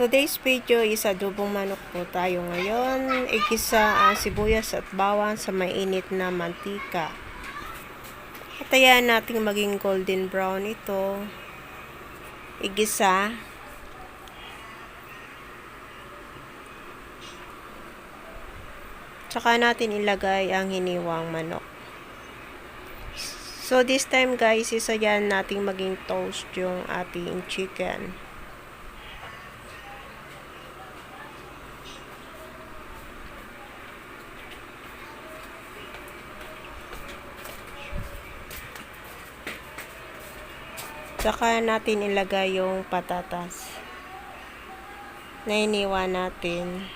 Today's video is adobong manok po tayo ngayon. Igisa ang sibuyas at bawang sa mainit na mantika. At ayan natin maging golden brown ito. Igisa. Tsaka natin ilagay ang hiniwang manok. So this time guys, isa yan nating maging toast yung ating chicken. Tsaka natin ilagay yung patatas. Na natin.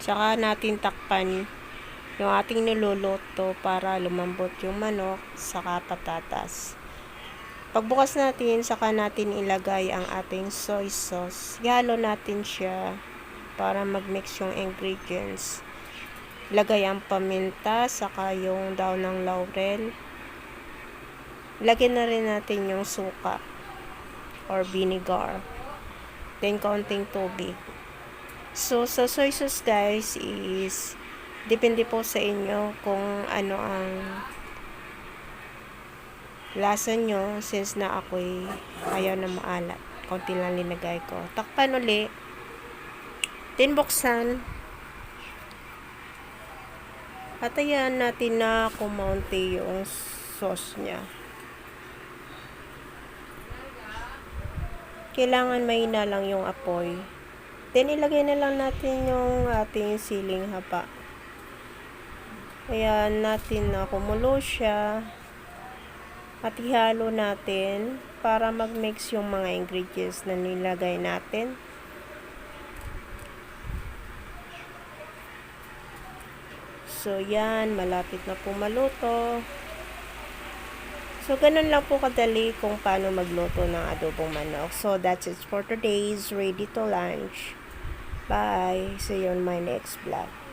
Tsaka natin takpan yung ating niluluto para lumambot yung manok saka patatas. Pagbukas natin, saka natin ilagay ang ating soy sauce. Ihalo natin siya para mag-mix yung ingredients. Lagay ang paminta, saka yung daon ng laurel. Lagyan na rin natin yung suka or vinegar. Then, konting tubig. So, sa soy sauce guys is depende po sa inyo kung ano ang lasa nyo since na ako'y ayaw na maalat. Konti lang linagay ko. Takpan uli. Then, buksan. At ayan natin na kumaunti yung sauce niya. Kailangan mahina lang yung apoy. Then, ilagay na lang natin yung ating siling haba. Ayan natin na kumulo siya. At ihalo natin para mag-mix yung mga ingredients na nilagay natin. So, yan. Malapit na po maluto. So, ganun lang po kadali kung paano magluto ng adobong manok. So, that's it for today's Ready to Lunch. Bye! See you on my next vlog.